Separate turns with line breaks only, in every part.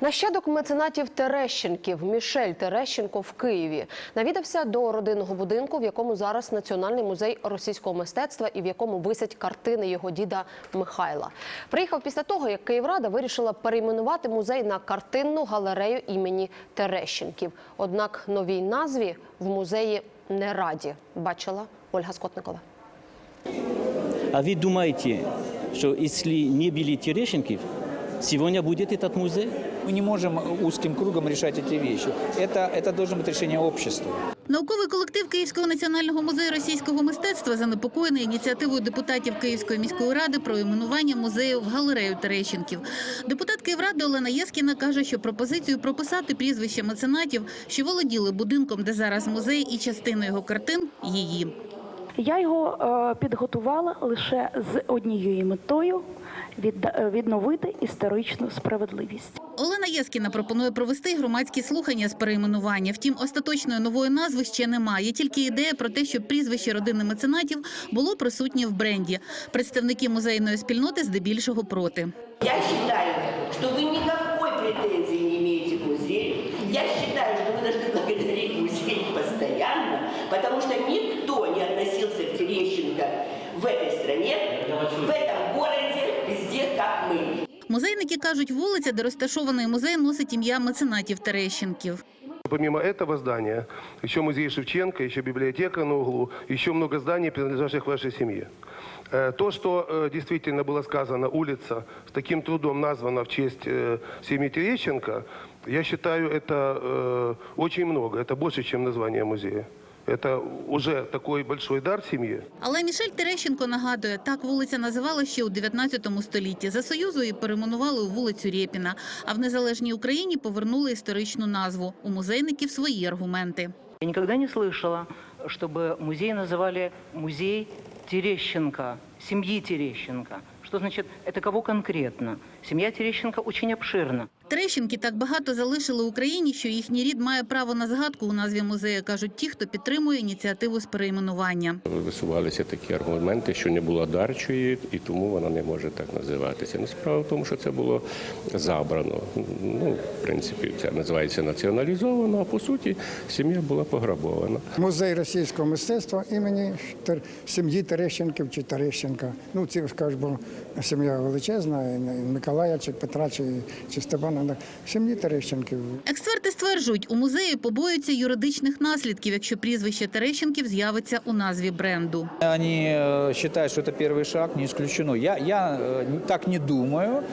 Нащадок меценатів Терещенків Мішель Терещенко в Києві навідався до родинного будинку, в якому зараз Національний музей російського мистецтва і в якому висять картини його діда Михайла. Приїхав після того, як Київрада вирішила перейменувати музей на картинну галерею імені Терещенків. Однак новій назві в музеї не раді. Бачила Ольга Скотникова.
А вы думаете, что если не были Терещенков, сегодня будет этот музей?
Мы не можем узким кругом решать эти вещи. Это, это должно быть решение общества.
Науковий колектив Київського національного музею російського мистецтва занепокоєний ініціативою депутатів Київської міської ради про іменування музею в галерею Терещенків. Депутат Київради Олена Єскіна каже, що пропозицію прописати прізвище меценатів, що володіли будинком, де зараз музей, і частиною його картин її.
Я його е, підготувала лише з однією метою від, е, відновити історичну справедливість.
Олена Єскіна пропонує провести громадські слухання з перейменування. Втім, остаточної нової назви ще немає. Є тільки ідея про те, щоб прізвище родини меценатів було присутнє в бренді. Представники музейної спільноти здебільшого проти.
Я считаю, что вы никакой претензии не имеете к музею. Я считаю, что вы должны благодарить музей постоянно, в этой стране, в этом городе, везде, как мы.
Музейники кажуть, вулиця, де розташований музей, носить ім'я меценатів Терещенків.
Помимо этого здания, еще музей Шевченко, еще библиотека на углу, еще много зданий, принадлежащих вашей семье. Э, То, что э, действительно было сказано, улица с таким трудом названа в честь э, семьи Терещенко, я считаю, это э, очень много. Это больше, чем название музея. Это уже такой большой дар семье.
Але Мішель Терещенко нагадує, так вулиця називала ще у 19 столітті. За Союзу її перейменували у вулицю Рєпіна, а в незалежній Україні повернули історичну назву. У музейників свої аргументи.
Я никогда не слышала, чтобы музей называли музей Терещенко, семьи Терещенко. Что значит, это кого конкретно? Семья Терещенко очень обширна.
Терещенки так багато залишили Україні, що їхній рід має право на згадку у назві музею, кажуть ті, хто підтримує ініціативу з перейменування.
Висувалися такі аргументи, що не було дарчої, і тому вона не може так називатися. Ну, справа в тому, що це було забрано. Ну, в принципі, це називається націоналізовано, а по суті сім'я була пограбована.
Музей російського мистецтва імені сім'ї Терещенків чи Терещенка. Ну, ці скажу, бо сім'я величезна, Миколая, чи Петра, чи, чи Степана да. Сім'ї Терещенків.
Експерти стверджують, у музеї побоюються юридичних наслідків, якщо прізвище Терещенків з'явиться у назві бренду.
Они э, считают, что это первый шаг, не исключено. Я, я э, так не думаю, но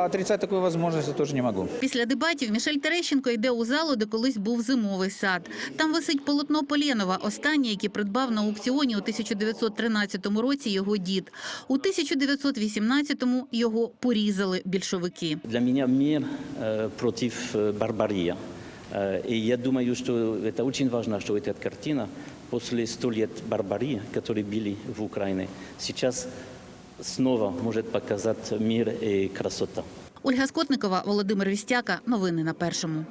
а, отрицать такую возможность я тоже не могу.
Після дебатів Мішель Терещенко йде у залу, де колись був зимовий сад. Там висить полотно Полєнова, останнє, яке придбав на аукціоні у 1913 році його дід. У 1918-му його порізали більшовики.
Для меня мир э, против э, барбарии. Э, и я думаю, что это очень важно, что эта картина после 100 лет барбарии, которые были в Украине, сейчас снова может показать мир и красота.
Ольга Скотникова, Володимир Вістяка. Новини на першому.